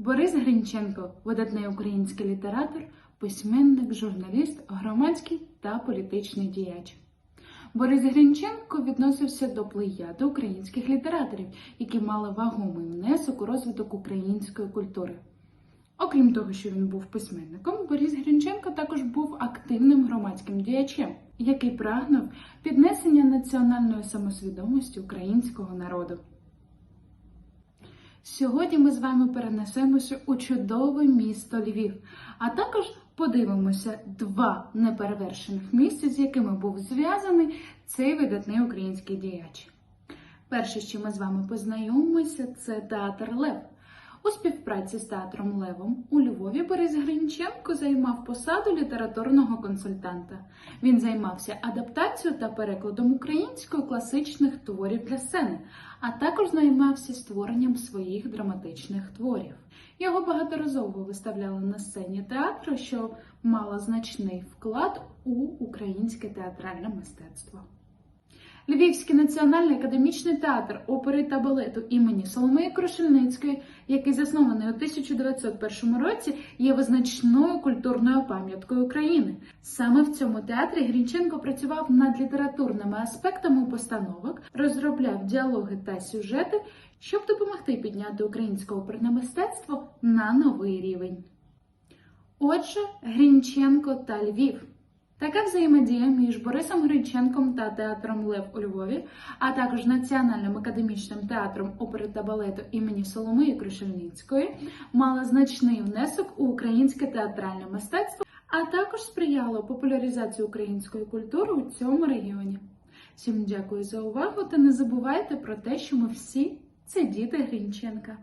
Борис Гринченко видатний український літератор, письменник, журналіст, громадський та політичний діяч. Борис Гринченко відносився до плеяди українських літераторів, які мали вагомий внесок у розвиток української культури. Окрім того, що він був письменником, Борис Гринченко також був активним громадським діячем, який прагнув піднесення національної самосвідомості українського народу. Сьогодні ми з вами перенесемося у чудове місто Львів, а також подивимося два неперевершених місця, з якими був зв'язаний цей видатний український діяч. Перше, чим ми з вами познайомимося, це театр Лев. У співпраці з театром Левом у Львові Борис Гринченко займав посаду літературного консультанта. Він займався адаптацією та перекладом українською класичних творів для сцени, а також займався створенням своїх драматичних творів. Його багаторазово виставляли на сцені театру, що мала значний вклад у українське театральне мистецтво. Львівський національний академічний театр опери та балету імені Соломеї Крушельницької, який заснований у 1901 році, є визначною культурною пам'яткою України. Саме в цьому театрі Грінченко працював над літературними аспектами постановок, розробляв діалоги та сюжети, щоб допомогти підняти українське оперне мистецтво на новий рівень. Отже, Грінченко та Львів. Така взаємодія між Борисом Гринченком та театром Лев у Львові, а також Національним академічним театром опери та балету імені Соломиї Крушельницької мала значний внесок у українське театральне мистецтво, а також сприяла популяризації української культури у цьому регіоні. Всім дякую за увагу та не забувайте про те, що ми всі це діти Гринченка.